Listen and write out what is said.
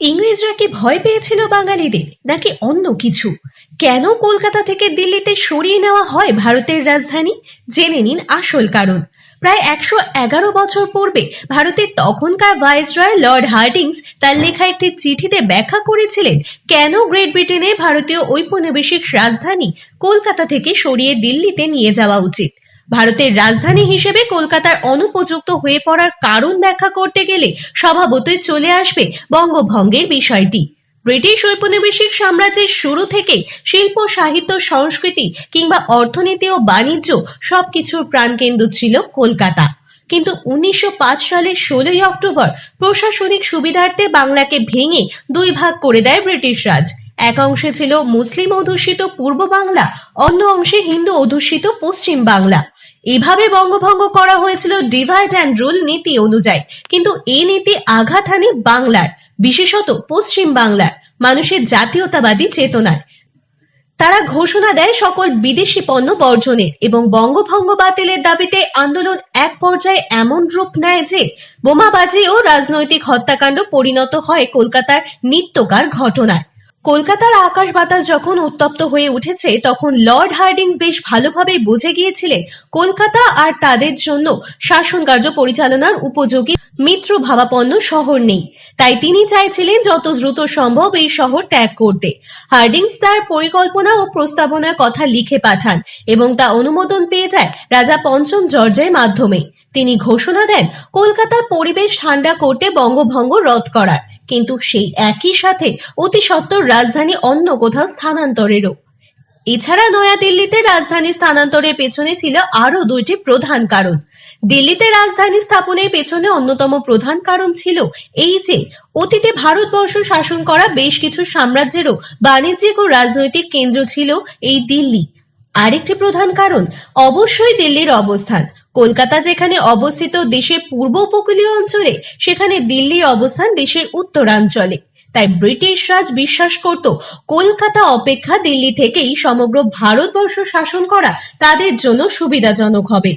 ইংরেজরা কি ভয় পেয়েছিল বাঙালিদের, নাকি অন্য কিছু? কেন কলকাতা থেকে দিল্লিতে সরিয়ে নেওয়া হয় ভারতের রাজধানী? জেনে নিন আসল কারণ। প্রায় একশো এগারো বছর পূর্বে ভারতের তখনকার ভাইসরয় লর্ড হার্ডিংস তার লেখা একটি চিঠিতে ব্যাখ্যা করেছিলেন, কেন গ্রেট ব্রিটেনে ভারতীয় ঔপনিবেশিক রাজধানী কলকাতা থেকে সরিয়ে দিল্লিতে নিয়ে যাওয়া উচিত? ভারতের রাজধানী হিসেবে কলকাতার অনুপযুক্ত হয়ে পড়ার কারণ ব্যাখ্যা করতে গেলে স্বভাবতই চলে আসবে বঙ্গভঙ্গের বিষয়টি। ব্রিটিশ ঔপনিবেশিক সাম্রাজ্যের শুরু থেকেই শিল্প, সাহিত্য, সংস্কৃতি কিংবা অর্থনীতি ও বাণিজ্য সবকিছুর প্রাণকেন্দ্র ছিল কলকাতা। কিন্তু উনিশশো পাঁচ সালের ষোলোই অক্টোবর প্রশাসনিক সুবিধার্থে বাংলাকে ভেঙে দুই ভাগ করে দেয় ব্রিটিশ রাজ। এক অংশে ছিল মুসলিম অধ্যুষিত পূর্ব বাংলা, অন্য অংশে হিন্দু অধ্যুষিত পশ্চিম বাংলা। এভাবে বঙ্গভঙ্গ করা হয়েছিল ডিভাইড অ্যান্ড রুল নীতি অনুযায়ী। কিন্তু এই নীতি আঘাত হানে বাংলার, বিশেষত পশ্চিম বাংলার, মানুষের জাতীয়তাবাদী চেতনায়। তারা ঘোষণা দেয় সকল বিদেশি পণ্য বর্জনের এবং বঙ্গভঙ্গ বাতিলের দাবিতে আন্দোলন এক পর্যায়ে এমন রূপ নেয় যে, বোমাবাজি ও রাজনৈতিক হত্যাকাণ্ড পরিণত হয় কলকাতার নিত্যকার ঘটনায়। কলকাতার আকাশ বাতাস যখন উত্তপ্ত হয়ে উঠেছে, তখন লর্ড হার্ডিংস বেশ ভালোভাবেই বুঝে গিয়েছিলেন কলকাতা আর তাদের জন্য শাসন কার্য পরিচালনার উপযোগী মিত্র ভাবাপন্ন শহর নেই। তাই তিনি চাইছিলেন যত দ্রুত সম্ভব এই শহর ত্যাগ করতে। হার্ডিংস তার পরিকল্পনা ও প্রস্তাবনার কথা লিখে পাঠান এবং তা অনুমোদন পেয়ে যায় রাজা পঞ্চম জর্জের মাধ্যমে। তিনি ঘোষণা দেন কলকাতার পরিবেশ ঠান্ডা করতে বঙ্গভঙ্গ রদ করার। কিন্তু সেই একই সাথে অতি সত্বর রাজধানী অন্য কোথাও স্থানান্তরেরও। এছাড়া নয়াদিল্লিতে রাজধানী স্থানান্তরের পেছনে ছিল আরও দুইটি প্রধান কারণ। দিল্লিতে রাজধানী স্থাপনের পেছনে অন্যতম প্রধান কারণ ছিল এই যে, অতীতে ভারতবর্ষ শাসন করা বেশ কিছু সাম্রাজ্যেরও বাণিজ্যিক ও রাজনৈতিক কেন্দ্র ছিল এই দিল্লি। আরেকটি প্রধান কারণ, অবশ্যই দিল্লির অবস্থান। কলকাতা যেখানে অবস্থিত দেশের পূর্ব উপকূলীয় অঞ্চলে, সেখানে দিল্লির অবস্থান দেশের উত্তরাঞ্চলে। তাই ব্রিটিশ রাজ বিশ্বাস করত, কলকাতা অপেক্ষা দিল্লি থেকেই সমগ্র ভারতবর্ষ শাসন করা তাদের জন্য সুবিধাজনক হবে।